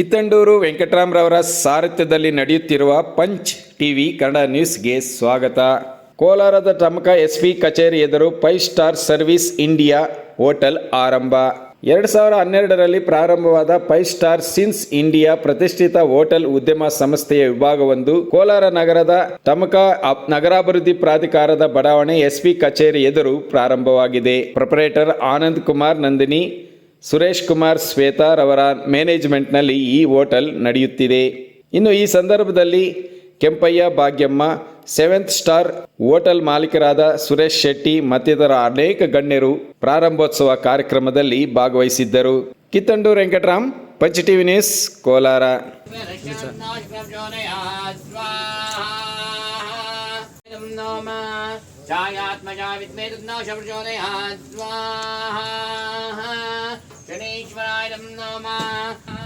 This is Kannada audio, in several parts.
ಕಿತ್ತಂಡೂರು ವೆಂಕಟರಾಮರವರ ಸಾರಥ್ಯದಲ್ಲಿ ನಡೆಯುತ್ತಿರುವ ಪಂಚ್ ಟಿವಿ ಕನ್ನಡ ನ್ಯೂಸ್ಗೆ ಸ್ವಾಗತ. ಕೋಲಾರದ ಟಮಕ ಎಸ್ಪಿ ಕಚೇರಿ ಎದುರು five star service India hotel ಆರಂಭ. ಎರಡು ಸಾವಿರ ಹನ್ನೆರಡರಲ್ಲಿ ಪ್ರಾರಂಭವಾದ ಫೈವ್ ಸ್ಟಾರ್ ಸಿನ್ಸ್ ಇಂಡಿಯಾ ಪ್ರತಿಷ್ಠಿತ ಹೋಟೆಲ್ ಉದ್ಯಮ ಸಂಸ್ಥೆಯ ವಿಭಾಗವೊಂದು ಕೋಲಾರ ನಗರದ ಟಮಕ ಅಪ್- ನಗರಾಭಿವೃದ್ಧಿ ಪ್ರಾಧಿಕಾರದ ಬಡಾವಣೆ ಎಸ್ಪಿ ಕಚೇರಿ ಎದುರು ಪ್ರಾರಂಭವಾಗಿದೆ. ಪ್ರೊಪರೇಟರ್ ಆನಂದ್ ಕುಮಾರ್ ನಂದಿನಿ ಸುರೇಶ್ ಕುಮಾರ್ ಶ್ವೇತಾರ್ ಅವರ ಮ್ಯಾನೇಜ್ಮೆಂಟ್ನಲ್ಲಿ ಈ ಹೋಟೆಲ್ ನಡೆಯುತ್ತಿದೆ. ಇನ್ನು ಈ ಸಂದರ್ಭದಲ್ಲಿ Kempaiah Bhagyamma, seventh star hotel ಮಾಲೀಕರಾದ Suresh Shetty ಮತ್ತಿತರ ಅನೇಕ ಗಣ್ಯರು ಪ್ರಾರಂಭೋತ್ಸವ ಕಾರ್ಯಕ್ರಮದಲ್ಲಿ ಭಾಗವಹಿಸಿದ್ದರು. ಕಿತ್ತಂಡು ವೆಂಕಟರಾಮ್, ಪಂಚ ಟಿವಿ ನ್ಯೂಸ್, ಕೋಲಾರ. गणेश्वराय नमः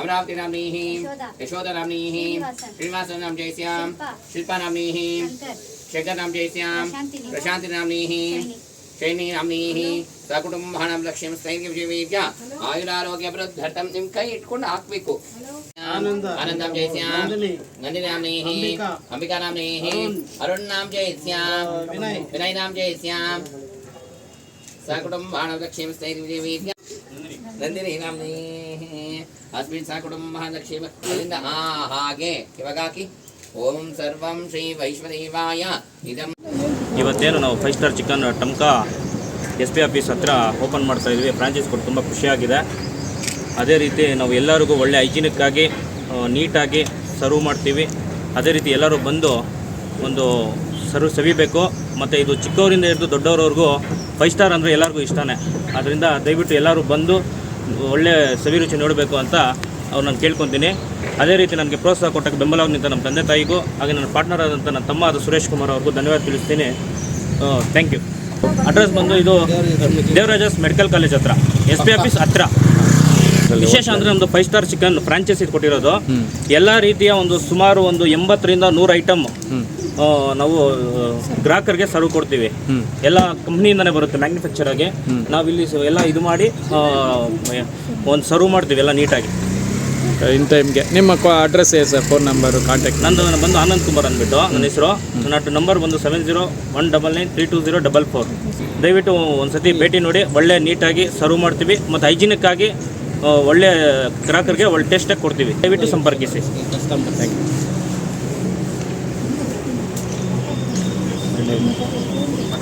अमरावती नाम्नीः यशोदा। यशोदा नाम्नीः श्रीनिवासन। श्रीनिवासन नाम जयस्यां शिल्पा। शिल्पा नाम्नीः शंकर शेखर नाम जयस्यां प्रशान्तिनी। प्रशान्ति नाम्नीः शैनी। शैनी नाम्नीः ಸಕುಟುಂಬಾಣಂ ಲಕ್ಷ್ಯಂ ಸ್ಥೈರ್ಯ ವಿಜಯವೇದ್ಯ ಆಯುರಾರೋಗ್ಯ ವೃದ್ಧರ್ಥಂ ನಿಮ್ ಕೈ ಇಟ್ಕೊಂಡು ಹಾಕ್ಬೇಕು ಆನಂದ. ಆನಂದಂ ಜಯಸ್ಯಾಂ ನಂದಿನಿ. ನಂದಿನಿ ನಾಮ್ನೀಃ ಅಂಬಿಕಾ. ಅಂಬಿಕಾ ನಾಮ್ನೀಃ ಅರುಣ್. ಅರುಣ್ ನಾಮ್ ಜಯಸ್ಯಾಂ ವಿನಯ್. ವಿನಯ್ ನಾಮ್ ಜಯಸ್ಯಾಂ ಸಕುಟುಂಬಾಣಂ ಲಕ್ಷ್ಯಂ ಸ್ಥೈರ್ಯ ವಿಜಯವೇದ್ಯ ನಂದಿನಿ ನಾಮ್ನೀಃ ಅಸ್ಮಿನ್ ಲಕ್ಷ್ಮೀ ಅಲ್ಲಿಂದ ಆ ಹಾಗೆ. ಇವಾಗಾಕಿ ಓಂ ಸರ್ವಂ ಶ್ರೀ ವೈಶ್ವದೇವಾಯ. ಇದಂ ಇವತ್ತೇನು ನಾವು five star chicken Tamaka S P office ಹತ್ರ ಓಪನ್ ಮಾಡ್ತಾ ಇದ್ವಿ. ಫ್ರಾಂಚೈಸ್ ಕೊಟ್ಟು ತುಂಬ ಖುಷಿಯಾಗಿದೆ. ಅದೇ ರೀತಿ ನಾವು ಎಲ್ಲರಿಗೂ ಒಳ್ಳೆ ಹೈಜಿನಿಕ್ಕಾಗಿ ನೀಟಾಗಿ ಸರ್ವ್ ಮಾಡ್ತೀವಿ. ಅದೇ ರೀತಿ ಎಲ್ಲರೂ ಬಂದು ಒಂದು ಸರ್ವ್ ಸವಿಬೇಕು. ಮತ್ತು ಇದು ಚಿಕ್ಕವರಿಂದ ಹಿಡಿದು ದೊಡ್ಡವ್ರವ್ರಿಗೂ ಫೈವ್ ಸ್ಟಾರ್ ಅಂದರೆ ಎಲ್ಲರಿಗೂ ಇಷ್ಟನೇ. ಅದರಿಂದ ದಯವಿಟ್ಟು ಎಲ್ಲರೂ ಬಂದು ಒಳ್ಳೆ ಸವಿರುಚಿ ನೋಡಬೇಕು ಅಂತ ಅವ್ರು ನಾನು ಕೇಳ್ಕೊತೀನಿ. ಅದೇ ರೀತಿ ನನಗೆ ಪ್ರೋತ್ಸಾಹ ಕೊಟ್ಟಕ್ಕೆ ಬೆಂಬಲವಾಗಿ ನಿಂತ ನಮ್ಮ ತಂದೆ ತಾಯಿಗೂ ಹಾಗೆ ನನ್ನ ಪಾರ್ಟ್ನರ್ ಆದಂಥ ನನ್ನ ತಮ್ಮ ಆದ ಸುರೇಶ್ ಕುಮಾರ್ ಅವ್ರಿಗೂ ಧನ್ಯವಾದ ತಿಳಿಸ್ತೀನಿ. ಥ್ಯಾಂಕ್ ಯು ಅಡ್ರೆಸ್ ಬಂದು ಇದು ದೇವರಾಜಸ್ ಮೆಡಿಕಲ್ ಕಾಲೇಜ್ ಹತ್ರ ಎಸ್ ಪಿ ಆಫೀಸ್ ಹತ್ರ. ವಿಶೇಷ ಅಂದರೆ ನಮ್ಮದು ಫೈವ್ ಸ್ಟಾರ್ ಚಿಕನ್ ಫ್ರಾಂಚೈಸಿ ಕೊಟ್ಟಿರೋದು. ಎಲ್ಲ ರೀತಿಯ ಒಂದು ಸುಮಾರು ಒಂದು ಎಂಬತ್ತರಿಂದ ನೂರು ಐಟಮ್ ನಾವು ಗ್ರಾಹಕರಿಗೆ ಸರ್ವ್ ಕೊಡ್ತೀವಿ. ಎಲ್ಲ ಕಂಪ್ನಿಯಿಂದನೇ ಬರುತ್ತೆ ಮ್ಯಾನುಫ್ಯಾಕ್ಚರ್ ಆಗಿ. ನಾವಿಲ್ಲಿ ಇಲ್ಲಿ ಎಲ್ಲ ಇದು ಮಾಡಿ ಒಂದು ಸರ್ವ್ ಮಾಡ್ತೀವಿ ಎಲ್ಲ ನೀಟಾಗಿ. ಇನ್ ಟೈಮ್ಗೆ ನಿಮ್ಮ ಅಡ್ರೆಸ್ ಇದೆ ಸರ್? ಫೋನ್ ನಂಬರ್ ಕಾಂಟ್ಯಾಕ್ಟ್ ನಂದು ಬಂದು ಆನಂದ್ ಕುಮಾರ್ ಅಂದ್ಬಿಟ್ಟು ನನ್ನ ಹೆಸರು. ನನ್ನ ನಂಬರ್ ಬಂದು seven zero one double nine three two zero double four ದಯವಿಟ್ಟು ಒಂದ್ಸತಿ ಭೇಟಿ ನೋಡಿ ಒಳ್ಳೆ ನೀಟಾಗಿ ಸರ್ವ್ ಮಾಡ್ತೀವಿ. ಮತ್ತು ಹೈಜಿನಿಕ್ ಆಗಿ ಒಳ್ಳೆ ಗ್ರಾಹಕರಿಗೆ ಒಳ್ಳೆ ಟೇಸ್ಟಾಗಿ ಕೊಡ್ತೀವಿ. ದಯವಿಟ್ಟು ಸಂಪರ್ಕಿಸಿ. Thank you natin